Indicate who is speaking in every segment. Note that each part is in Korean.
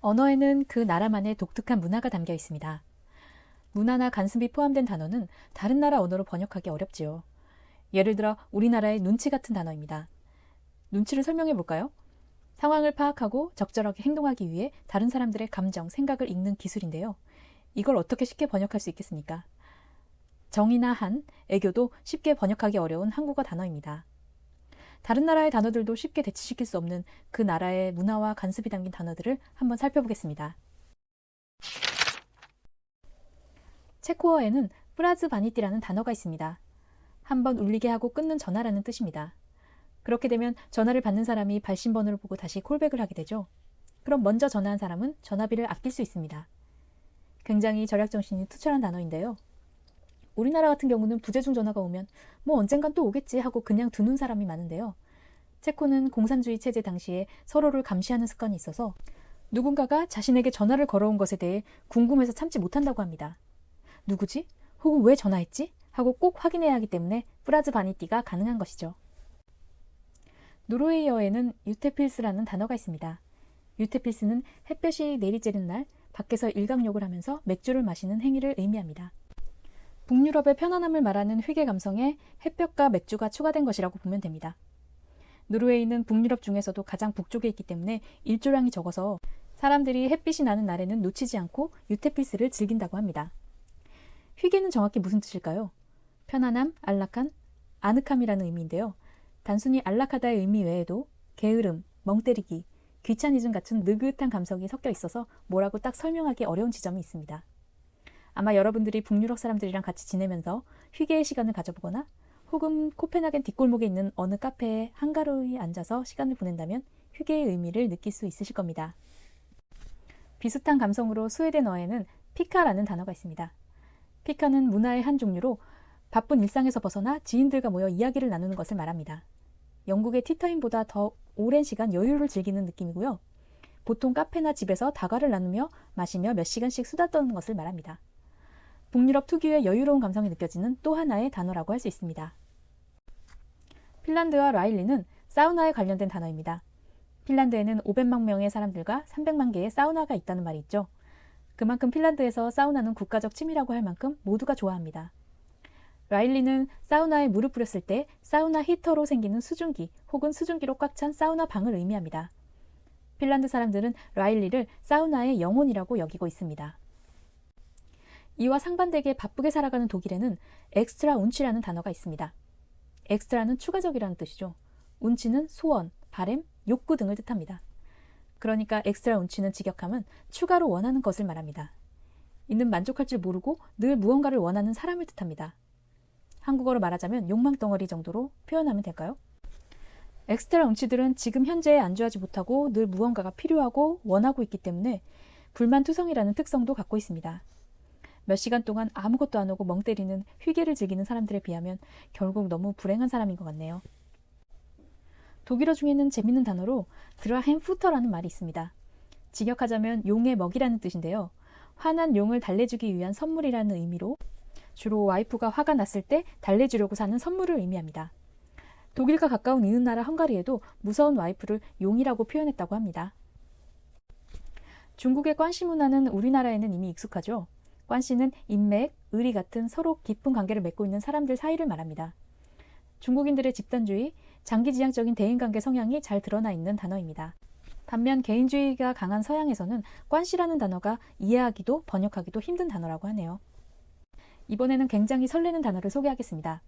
Speaker 1: 언어에는 그 나라만의 독특한 문화가 담겨 있습니다. 문화나 간습이 포함된 단어는 다른 나라 언어로 번역하기 어렵지요. 예를 들어 우리나라의 눈치 같은 단어입니다. 눈치를 설명해 볼까요? 상황을 파악하고 적절하게 행동하기 위해 다른 사람들의 감정, 생각을 읽는 기술인데요. 이걸 어떻게 쉽게 번역할 수 있겠습니까? 정이나 한, 애교도 쉽게 번역하기 어려운 한국어 단어입니다. 다른 나라의 단어들도 쉽게 대치시킬 수 없는 그 나라의 문화와 간습이 담긴 단어들을 한번 살펴보겠습니다. 체코어에는 프라즈 바니띠라는 단어가 있습니다. 한번 울리게 하고 끊는 전화라는 뜻입니다. 그렇게 되면 전화를 받는 사람이 발신번호를 보고 다시 콜백을 하게 되죠. 그럼 먼저 전화한 사람은 전화비를 아낄 수 있습니다. 굉장히 절약정신이 투철한 단어인데요. 우리나라 같은 경우는 부재중 전화가 오면 뭐 언젠간 또 오겠지 하고 그냥 두는 사람이 많은데요. 체코는 공산주의 체제 당시에 서로를 감시하는 습관이 있어서 누군가가 자신에게 전화를 걸어온 것에 대해 궁금해서 참지 못한다고 합니다. 누구지? 혹은 왜 전화했지? 하고 꼭 확인해야 하기 때문에 프라즈 바니띠가 가능한 것이죠. 노르웨이어에는 유테필스라는 단어가 있습니다. 유테필스는 햇볕이 내리쬐는 날 밖에서 일광욕을 하면서 맥주를 마시는 행위를 의미합니다. 북유럽의 편안함을 말하는 회계 감성에 햇볕과 맥주가 추가된 것이라고 보면 됩니다. 노르웨이는 북유럽 중에서도 가장 북쪽에 있기 때문에 일조량이 적어서 사람들이 햇빛이 나는 날에는 놓치지 않고 유테필스를 즐긴다고 합니다. 휘게는 정확히 무슨 뜻일까요? 편안함, 안락한, 아늑함이라는 의미인데요. 단순히 안락하다의 의미 외에도 게으름, 멍때리기, 귀차니즘 같은 느긋한 감성이 섞여 있어서 뭐라고 딱 설명하기 어려운 지점이 있습니다. 아마 여러분들이 북유럽 사람들이랑 같이 지내면서 휴게의 시간을 가져보거나 혹은 코펜하겐 뒷골목에 있는 어느 카페에 한가로이 앉아서 시간을 보낸다면 휴게의 의미를 느낄 수 있으실 겁니다. 비슷한 감성으로 스웨덴어에는 피카라는 단어가 있습니다. 피카는 문화의 한 종류로 바쁜 일상에서 벗어나 지인들과 모여 이야기를 나누는 것을 말합니다. 영국의 티타임보다 더 오랜 시간 여유를 즐기는 느낌이고요. 보통 카페나 집에서 다과를 나누며 마시며 몇 시간씩 수다 떠는 것을 말합니다. 북유럽 특유의 여유로운 감성이 느껴지는 또 하나의 단어라고 할 수 있습니다. 핀란드와 라일리는 사우나에 관련된 단어입니다. 핀란드에는 500만 명의 사람들과 300만 개의 사우나가 있다는 말이 있죠. 그만큼 핀란드에서 사우나는 국가적 취미라고 할 만큼 모두가 좋아합니다. 라일리는 사우나에 물을 뿌렸을 때 사우나 히터로 생기는 수증기 혹은 수증기로 꽉 찬 사우나 방을 의미합니다. 핀란드 사람들은 라일리를 사우나의 영혼이라고 여기고 있습니다. 이와 상반되게 바쁘게 살아가는 독일에는 엑스트라 운치라는 단어가 있습니다. 엑스트라는 추가적이라는 뜻이죠. 운치는 소원, 바램, 욕구 등을 뜻합니다. 그러니까 엑스트라 운치는 직역하면 추가로 원하는 것을 말합니다. 이는 만족할 줄 모르고 늘 무언가를 원하는 사람을 뜻합니다. 한국어로 말하자면 욕망 덩어리 정도로 표현하면 될까요? 엑스트라 운치들은 지금 현재에 안주하지 못하고 늘 무언가가 필요하고 원하고 있기 때문에 불만투성이라는 특성도 갖고 있습니다. 몇 시간 동안 아무것도 안 하고 멍 때리는 휴게를 즐기는 사람들에 비하면 결국 너무 불행한 사람인 것 같네요. 독일어 중에는 재밌는 단어로 드라헨푸터라는 말이 있습니다. 직역하자면 용의 먹이라는 뜻인데요. 화난 용을 달래주기 위한 선물이라는 의미로 주로 와이프가 화가 났을 때 달래주려고 사는 선물을 의미합니다. 독일과 가까운 이웃 나라 헝가리에도 무서운 와이프를 용이라고 표현했다고 합니다. 중국의 관시 문화는 우리나라에는 이미 익숙하죠. 관시는 인맥, 의리 같은 서로 깊은 관계를 맺고 있는 사람들 사이를 말합니다. 중국인들의 집단주의, 장기지향적인 대인관계 성향이 잘 드러나 있는 단어입니다. 반면 개인주의가 강한 서양에서는 관시라는 단어가 이해하기도 번역하기도 힘든 단어라고 하네요. 이번에는 굉장히 설레는 단어를 소개하겠습니다.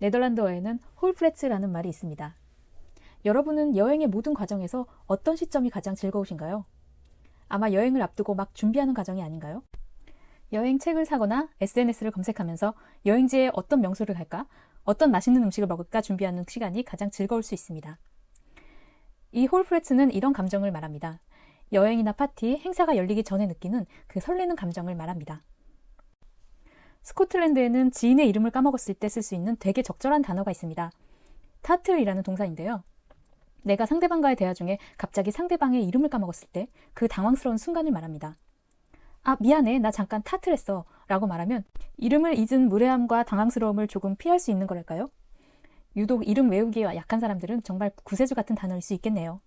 Speaker 1: 네덜란드어에는 홀프레츠라는 말이 있습니다. 여러분은 여행의 모든 과정에서 어떤 시점이 가장 즐거우신가요? 아마 여행을 앞두고 막 준비하는 과정이 아닌가요? 여행 책을 사거나 SNS를 검색하면서 여행지에 어떤 명소를 갈까, 어떤 맛있는 음식을 먹을까 준비하는 시간이 가장 즐거울 수 있습니다. 이 홀프레츠는 이런 감정을 말합니다. 여행이나 파티, 행사가 열리기 전에 느끼는 그 설레는 감정을 말합니다. 스코틀랜드에는 지인의 이름을 까먹었을 때 쓸 수 있는 되게 적절한 단어가 있습니다. 타틀이라는 동사인데요. 내가 상대방과의 대화 중에 갑자기 상대방의 이름을 까먹었을 때 그 당황스러운 순간을 말합니다. 아, 미안해. 나 잠깐 타틀했어. 라고 말하면 이름을 잊은 무례함과 당황스러움을 조금 피할 수 있는 거랄까요? 유독 이름 외우기에 약한 사람들은 정말 구세주 같은 단어일 수 있겠네요.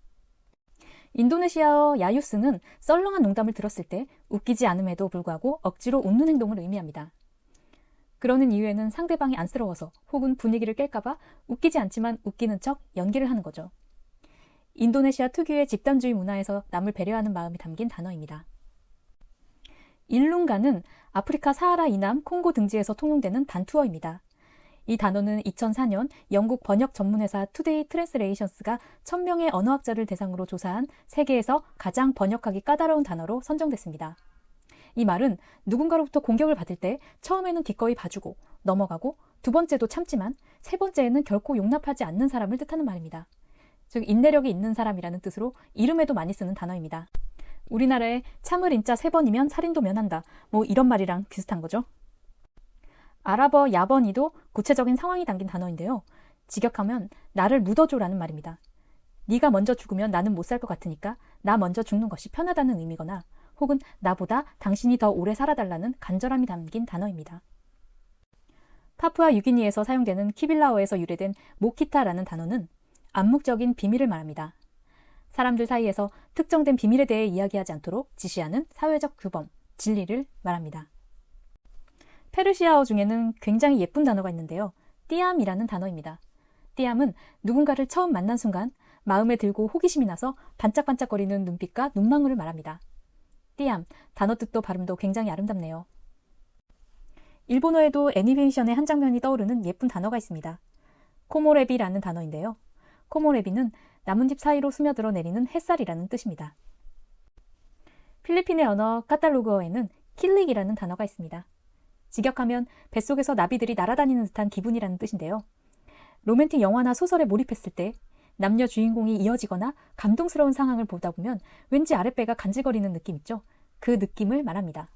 Speaker 1: 인도네시아어 야유스는 썰렁한 농담을 들었을 때 웃기지 않음에도 불구하고 억지로 웃는 행동을 의미합니다. 그러는 이유에는 상대방이 안쓰러워서 혹은 분위기를 깰까봐 웃기지 않지만 웃기는 척 연기를 하는 거죠. 인도네시아 특유의 집단주의 문화에서 남을 배려하는 마음이 담긴 단어입니다. 일룽가는 아프리카 사하라 이남 콩고 등지에서 통용되는 단투어입니다. 이 단어는 2004년 영국 번역 전문회사 투데이 트랜스레이션스가 1000명의 언어학자를 대상으로 조사한 세계에서 가장 번역하기 까다로운 단어로 선정됐습니다. 이 말은 누군가로부터 공격을 받을 때 처음에는 기꺼이 봐주고 넘어가고 두 번째도 참지만 세 번째에는 결코 용납하지 않는 사람을 뜻하는 말입니다. 즉 인내력이 있는 사람이라는 뜻으로 이름에도 많이 쓰는 단어입니다. 우리나라에 참을 인자 세 번이면 살인도 면한다. 뭐 이런 말이랑 비슷한 거죠. 아랍어 야번이도 구체적인 상황이 담긴 단어인데요. 직역하면 나를 묻어줘라는 말입니다. 네가 먼저 죽으면 나는 못 살 것 같으니까 나 먼저 죽는 것이 편하다는 의미거나 혹은 나보다 당신이 더 오래 살아달라는 간절함이 담긴 단어입니다. 파푸아 유기니에서 사용되는 키빌라어에서 유래된 모키타라는 단어는 암묵적인 비밀을 말합니다. 사람들 사이에서 특정된 비밀에 대해 이야기하지 않도록 지시하는 사회적 규범, 진리를 말합니다. 페르시아어 중에는 굉장히 예쁜 단어가 있는데요. 띠암이라는 단어입니다. 띠암은 누군가를 처음 만난 순간 마음에 들고 호기심이 나서 반짝반짝거리는 눈빛과 눈망울을 말합니다. 띠암, 단어 뜻도 발음도 굉장히 아름답네요. 일본어에도 애니메이션의 한 장면이 떠오르는 예쁜 단어가 있습니다. 코모레비라는 단어인데요. 코모레비는 나뭇잎 사이로 스며들어 내리는 햇살이라는 뜻입니다. 필리핀의 언어 카탈로그어에는 킬릭이라는 단어가 있습니다. 직역하면 뱃속에서 나비들이 날아다니는 듯한 기분이라는 뜻인데요. 로맨틱 영화나 소설에 몰입했을 때 남녀 주인공이 이어지거나 감동스러운 상황을 보다 보면 왠지 아랫배가 간질거리는 느낌 있죠? 그 느낌을 말합니다.